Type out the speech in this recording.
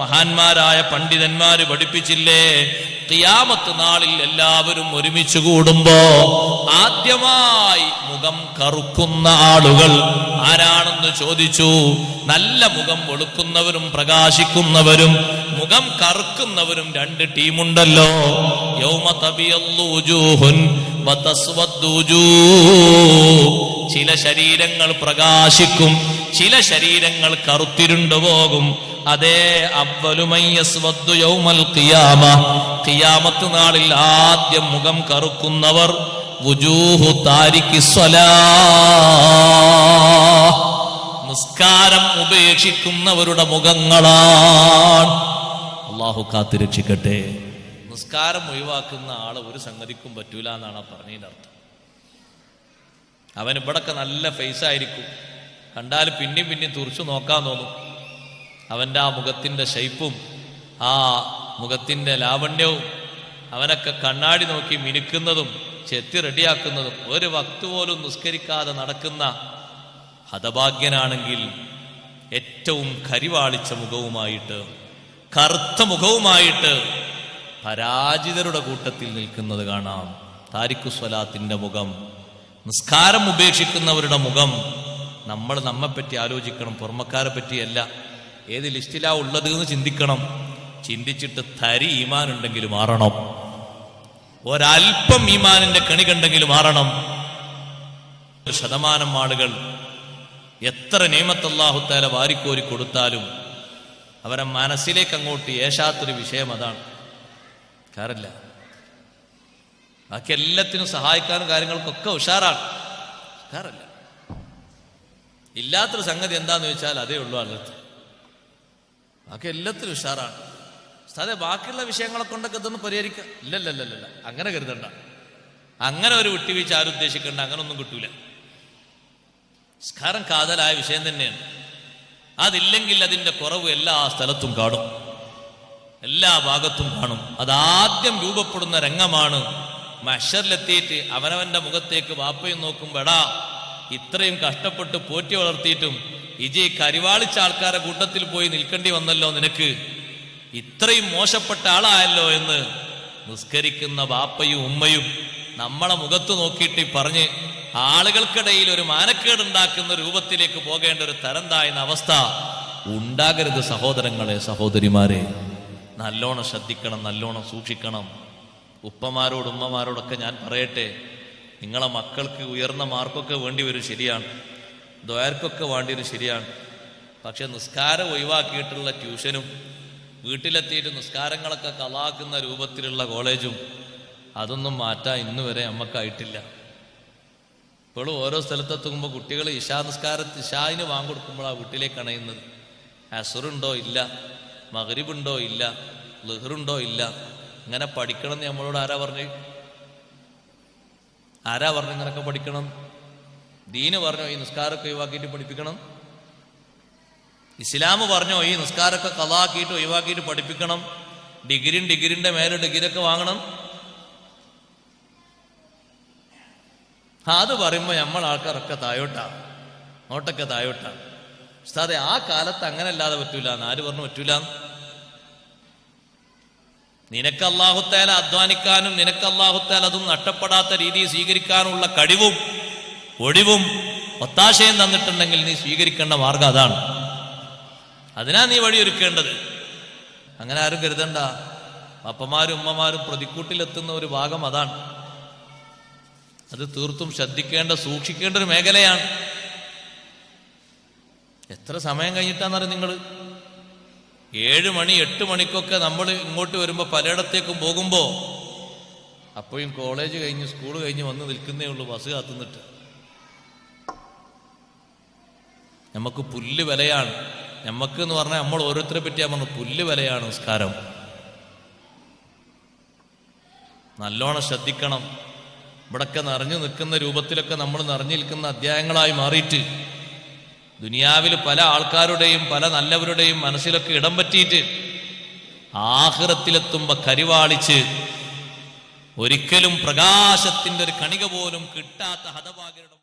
മഹാന്മാരായ പണ്ഡിതന്മാര് പഠിപ്പിച്ചില്ലേ? തിയാമത്ത് നാളിൽ എല്ലാവരും ഒരുമിച്ച് കൂടുമ്പോ ആദ്യമായി മുഖം കറുക്കുന്ന ആളുകൾ ആരാണെന്ന് ചോദിച്ചു. നല്ല മുഖം വെളുക്കുന്നവരും പ്രകാശിക്കുന്നവരും മുഖം കറുക്കുന്നവരും രണ്ട് ടീമുണ്ടല്ലോ. യൗമ. ചില ശരീരങ്ങൾ പ്രകാശിക്കും ചില ശരീരങ്ങൾ കറുത്തിരുണ്ടു പോകും. അതേ അവലുമയ്യസ്വദ്ദു യൗമൽ ഖിയാമ. നാളിൽ ആദ്യം മുഖം കറുക്കുന്നവർ നിസ്കാരം ഉപേക്ഷിക്കുന്നവരുടെ മുഖങ്ങളാണ്. അള്ളാഹു കാത്തുരക്ഷിക്കട്ടെ നിസ്കാരം ഒഴിവാക്കുന്ന ആളെ ഒരു സംഗതിക്കും പറ്റൂല എന്നാണ് ആ പറഞ്ഞതിന്റെ അർത്ഥം. അവൻ ഇവിടൊക്കെ നല്ല ഫേസ് ആയിരിക്കും. കണ്ടാൽ പിന്നെയും പിന്നെയും തുറച്ചു നോക്കാൻ തോന്നും. അവന്റെ ആ മുഖത്തിന്റെ ഷൈപ്പും ആ മുഖത്തിന്റെ ലാവണ്യവും അവനൊക്കെ കണ്ണാടി നോക്കി മിനുക്കുന്നതും ചെത്തി റെഡിയാക്കുന്നതും ഒരു വക്ത് പോലും നിസ്കരിക്കാതെ നടക്കുന്ന ഹതഭാഗ്യനാണെങ്കിൽ ഏറ്റവും കരിവാളിച്ച മുഖവുമായിട്ട് കറുത്ത മുഖവുമായിട്ട് പരാജിതരുടെ കൂട്ടത്തിൽ നിൽക്കുന്നത് കാണാം. താരിഖുസ്വലാത്തിന്റെ മുഖം നിസ്കാരം ഉപേക്ഷിക്കുന്നവരുടെ മുഖം നമ്മൾ നമ്മെപ്പറ്റി ആലോചിക്കണം. പുറമക്കാരെ പറ്റിയല്ല ഏത് ലിസ്റ്റിലാ ഉള്ളത് എന്ന് ചിന്തിക്കണം. ചിന്തിച്ചിട്ട് തരി ഈമാൻ ഉണ്ടെങ്കിൽ മാറണം. ഒരൽപ്പം ഈമാനിന്റെ കണി കണ്ടെങ്കിൽ മാറണം. ഒരു ശതമാനം ആളുകൾ എത്ര നിയമത്തല്ലാഹുത്താല വാരിക്കോരി കൊടുത്താലും അവരെ മനസ്സിലേക്ക് അങ്ങോട്ട് ഏശാത്തൊരു വിഷയം അതാണ്. കാറില്ല ബാക്കി എല്ലാത്തിനും സഹായിക്കാനും കാര്യങ്ങൾക്കൊക്കെ ഉഷാറാണ്. കാറില്ല ഇല്ലാത്തൊരു സംഗതി എന്താന്ന് വെച്ചാൽ അതേ ഉള്ളൂ അല്ലത്ത് ബാക്കി എല്ലാത്തിനും ഉഷാറാണ്. അതെ ബാക്കിയുള്ള വിഷയങ്ങളെ കൊണ്ടൊക്കെ ഇതൊന്നും പരിഹരിക്കാം. ഇല്ലല്ലല്ലല്ല അങ്ങനെ കരുതണ്ട. അങ്ങനെ ഒരു വിട്ടുവീഴ്ച ആരും ഉദ്ദേശിക്കണ്ട. അങ്ങനെ ഒന്നും കിട്ടൂല. സ്കാരം കാതലായ വിഷയം തന്നെയാണ്. അതില്ലെങ്കിൽ അതിന്റെ കുറവ് എല്ലാ സ്ഥലത്തും കാണും. എല്ലാ ഭാഗത്തും കാണും. അതാദ്യം രൂപപ്പെടുന്ന രംഗമാണ് മഷറിലെത്തിയിട്ട് അവനവന്റെ മുഖത്തേക്ക് വാപ്പയും നോക്കുമ്പോടാ ഇത്രയും കഷ്ടപ്പെട്ട് പോറ്റി വളർത്തിയിട്ടും ഇജി കരിവാളിച്ച ആൾക്കാരെ കൂട്ടത്തിൽ പോയി നിൽക്കേണ്ടി വന്നല്ലോ നിനക്ക്. ഇത്രയും മോശപ്പെട്ട ആളായല്ലോ എന്ന് നിസ്കരിക്കുന്ന ബാപ്പയും ഉമ്മയും നമ്മളെ മുഖത്ത് നോക്കിയിട്ട് പറഞ്ഞ് ആളുകൾക്കിടയിൽ ഒരു മാനക്കേട് ഉണ്ടാക്കുന്ന രൂപത്തിലേക്ക് പോകേണ്ട ഒരു തരം താഴ്ന്ന അവസ്ഥ. ഉണ്ടാകരുത് സഹോദരങ്ങളെ സഹോദരിമാരെ. നല്ലോണം ശ്രദ്ധിക്കണം നല്ലോണം സൂക്ഷിക്കണം. ഉപ്പമാരോട് ഉമ്മമാരോടൊക്കെ ഞാൻ പറയട്ടെ. നിങ്ങളെ മക്കൾക്ക് ഉയർന്ന മാർക്കൊക്കെ വേണ്ടി വരും ശരിയാണ്. ദ്വയർക്കൊക്കെ വേണ്ടി വരും ശരിയാണ്. പക്ഷെ നിസ്കാരം ഒഴിവാക്കിയിട്ടുള്ള ട്യൂഷനും വീട്ടിലെത്തിയിട്ട് നിസ്കാരങ്ങളൊക്കെ കളാക്കുന്ന രൂപത്തിലുള്ള കോളേജും അതൊന്നും മാറ്റാൻ ഇന്ന് വരെ നമ്മക്കായിട്ടില്ല. ഇപ്പോഴും ഓരോ സ്ഥലത്തെത്തുമ്പോൾ കുട്ടികൾ ഇഷാ നിസ്കാരത്ത് ഇഷാവിന് വാങ്ങിക്കൊടുക്കുമ്പോഴാണ് വീട്ടിലേക്ക് അണയുന്നത് അസുറുണ്ടോ ഇല്ല മകരിബുണ്ടോ ഇല്ല ലഹറുണ്ടോ ഇല്ല ഇങ്ങനെ പഠിക്കണം എന്ന് നമ്മളോട് ആരാ പറഞ്ഞു ആരാ പറഞ്ഞു ഇങ്ങനൊക്കെ പഠിക്കണം? ദീന് പറഞ്ഞോ ഈ നിസ്കാരമൊക്കെ ഒഴിവാക്കിയിട്ട് പഠിപ്പിക്കണം? ഇസ്ലാം പറഞ്ഞോ ഈ നിസ്കാരമൊക്കെ കഥാക്കിയിട്ട് ഒഴിവാക്കിയിട്ട് പഠിപ്പിക്കണം? ഡിഗ്രിയും ഡിഗ്രിന്റെ മേലെ ഡിഗ്രിയൊക്കെ വാങ്ങണം? അത് പറയുമ്പോ നമ്മൾ ആൾക്കാരൊക്കെ തായോട്ടാ. നോട്ടൊക്കെ തായോട്ടാ. ഉസ്താദെ ആ കാലത്ത് അങ്ങനെ അല്ലാതെ പറ്റൂല. എന്ന് ആര് പറഞ്ഞു പറ്റൂല. നിനക്ക് അള്ളാഹുത്താല അധ്വാനിക്കാനും നിനക്ക് അള്ളാഹുത്താല അതും നഷ്ടപ്പെടാത്ത രീതിയിൽ സ്വീകരിക്കാനുള്ള കഴിവും ഒടിവും ഒത്താശയും തന്നിട്ടുണ്ടെങ്കിൽ നീ സ്വീകരിക്കേണ്ട മാർഗം അതാണ്. അതിനാ നീ വഴിയൊരുക്കേണ്ടത്. അങ്ങനെ ആരും കരുതണ്ട. അപ്പമാരും ഉമ്മമാരും പ്രതിക്കൂട്ടിലെത്തുന്ന ഒരു ഭാഗം അതാണ്. അത് തീർത്തും ശ്രദ്ധിക്കേണ്ട സൂക്ഷിക്കേണ്ട ഒരു മേഖലയാണ്. എത്ര സമയം കഴിഞ്ഞിട്ടാന്നറിയ നിങ്ങൾ ഏഴ് മണി എട്ട് മണിക്കൊക്കെ നമ്മൾ ഇങ്ങോട്ട് വരുമ്പോൾ പലയിടത്തേക്കും പോകുമ്പോൾ അപ്പോഴും കോളേജ് കഴിഞ്ഞ് സ്കൂൾ കഴിഞ്ഞ് വന്ന് നിൽക്കുന്നേ ഉള്ളൂ ബസ് കാത്തുനിന്നിട്ട് നമുക്ക് പുല്ല് വിലയാണ്. നമുക്ക് എന്ന് പറഞ്ഞാൽ നമ്മൾ ഓരോരുത്തരെ പറ്റിയാൽ പറഞ്ഞു പുല്ല് വിലയാണ് നിസ്കാരം. നല്ലോണം ശ്രദ്ധിക്കണം. ഇവിടൊക്കെ നിറഞ്ഞു നിൽക്കുന്ന രൂപത്തിലൊക്കെ നമ്മൾ നിറഞ്ഞു നിൽക്കുന്ന അധ്യായങ്ങളായി മാറിയിട്ട് ദുനിയാവിൽ പല ആൾക്കാരുടെയും പല നല്ലവരുടെയും മനസ്സിലൊക്കെ ഇടം പറ്റിയിട്ട് ആഹൃതത്തിലെത്തുമ്പോ കരിവാളിച്ച് ഒരിക്കലും പ്രകാശത്തിന്റെ ഒരു കണിക പോലും കിട്ടാത്ത ഹതഭാഗ്യരുടെ